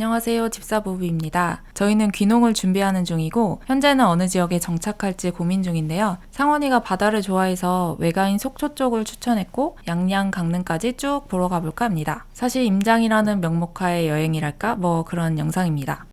안녕하세요. 집사부부입니다. 저희는 귀농을 준비하는 중이고 현재는 어느 지역에 정착할지 고민 중인데요. 상원이가 바다를 좋아해서 외가인 속초 쪽을 추천했고 양양 강릉까지 쭉 보러 가볼까 합니다. 사실 임장이라는 명목하에 여행이랄까 뭐 그런 영상입니다.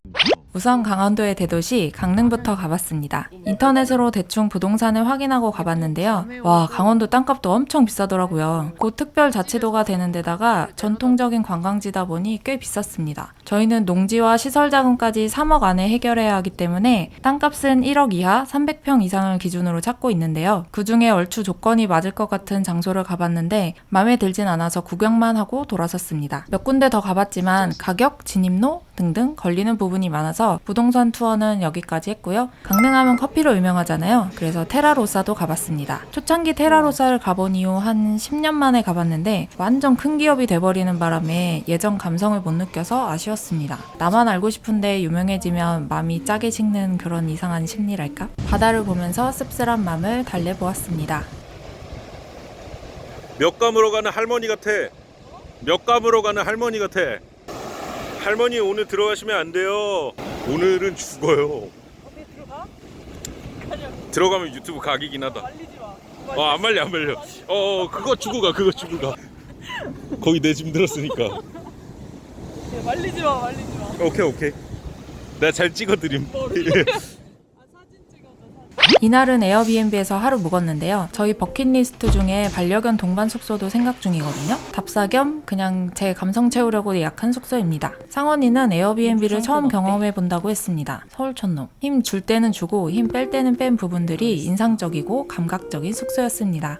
우선 강원도의 대도시 강릉부터 가봤습니다. 인터넷으로 대충 부동산을 확인하고 가봤는데요. 와, 강원도 땅값도 엄청 비싸더라고요. 곧 특별 자치도가 되는 데다가 전통적인 관광지다 보니 꽤 비쌌습니다. 저희는 농지와 시설 자금까지 3억 안에 해결해야 하기 때문에 땅값은 1억 이하 300평 이상을 기준으로 찾고 있는데요. 그 중에 얼추 조건이 맞을 것 같은 장소를 가봤는데 마음에 들진 않아서 구경만 하고 돌아섰습니다. 몇 군데 더 가봤지만 가격, 진입로 등등 걸리는 부분이 많아서 부동산 투어는 여기까지 했고요. 강릉하면 커피로 유명하잖아요. 그래서 테라로사도 가봤습니다. 초창기 테라로사를 가본 이후 한 10년 만에 가봤는데 완전 큰 기업이 돼버리는 바람에 예전 감성을 못 느껴서 아쉬웠습니다. 나만 알고 싶은데 유명해지면 마음이 짜게 식는 그런 이상한 심리랄까? 바다를 보면서 씁쓸한 마음을 달래보았습니다. 몇 감으로 가는 할머니 같아. 몇 감으로 가는 할머니 같아. 할머니 오늘 들어가시면 안 돼요. 오늘은 죽어요. 들어가면 유튜브 각이긴 하다. 어, 안 말려 안 말려. 어, 어, 그거 주고 가. 그거 주고 가. 거기 내 짐 들었으니까. 야, 말리지 마, 말리지 마. 오케이 오케이. 내가 잘 찍어드림. 사진. 이날은 에어비앤비에서 하루 묵었는데요. 저희 버킷리스트 중에 반려견 동반 숙소도 생각 중이거든요. 답사 겸 그냥 제 감성 채우려고 예약한 숙소입니다. 상원이는 에어비앤비를 처음 경험해 본다고 했습니다. 서울촌놈. 힘 줄 때는 주고 힘 뺄 때는 뺀 부분들이 인상적이고 감각적인 숙소였습니다.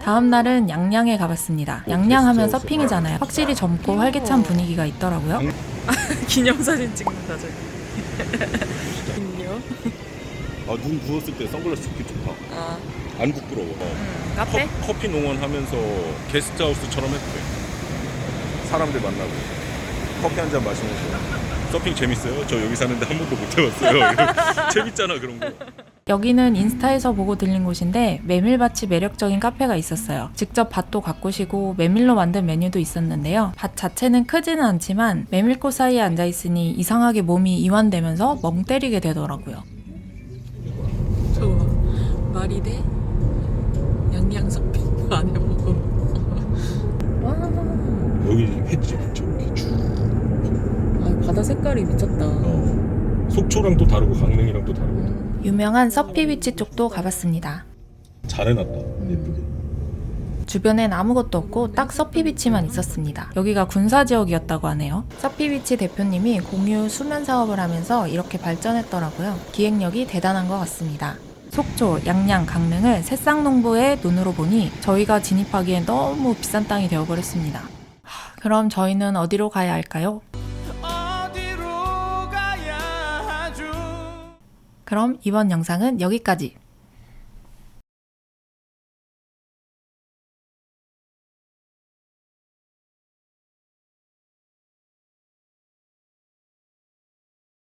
다음 날은 양양에 가봤습니다. 양양하면 서핑이잖아요. 확실히 젊고 활기찬 분위기가 있더라고요. 기념사진 찍는다, 저기. 인요? 아눈 부었을 때 선글라스 좋기 좋다. 아, 안 부끄러워. 카페? 커, 커피 농원 하면서 게스트하우스처럼 했대. 사람들 만나고 커피 한 잔 마시면서 서핑 재밌어요? 저 여기 사는데 한 번도 못 해봤어요. 재밌잖아 그런 거. 여기는 인스타에서 보고 들린 곳인데 메밀밭이 매력적인 카페가 있었어요. 직접 밭도 가꾸시고 메밀로 만든 메뉴도 있었는데요. 밭 자체는 크지는 않지만 메밀꽃 사이에 앉아 있으니 이상하게 몸이 이완되면서 멍 때리게 되더라고요. 저거 봐. 말이 돼? 양양 서핑 안 해보고. 와, 여기 횟집 저렇게 쭉. 아, 바다 색깔이 미쳤다. 어. 속초랑 또 다르고 강릉이랑 또 다르고. 음, 유명한 서피비치 쪽도 가봤습니다. 잘 해놨다. 예쁘게. 주변엔 아무것도 없고 딱 서피비치만 있었습니다. 여기가 군사 지역이었다고 하네요. 서피비치 대표님이 공유 수면 사업을 하면서 이렇게 발전했더라고요. 기획력이 대단한 것 같습니다. 속초, 양양, 강릉을 새싹 농부의 눈으로 보니 저희가 진입하기엔 너무 비싼 땅이 되어버렸습니다. 하, 그럼 저희는 어디로 가야 할까요? 그럼 이번 영상은 여기까지.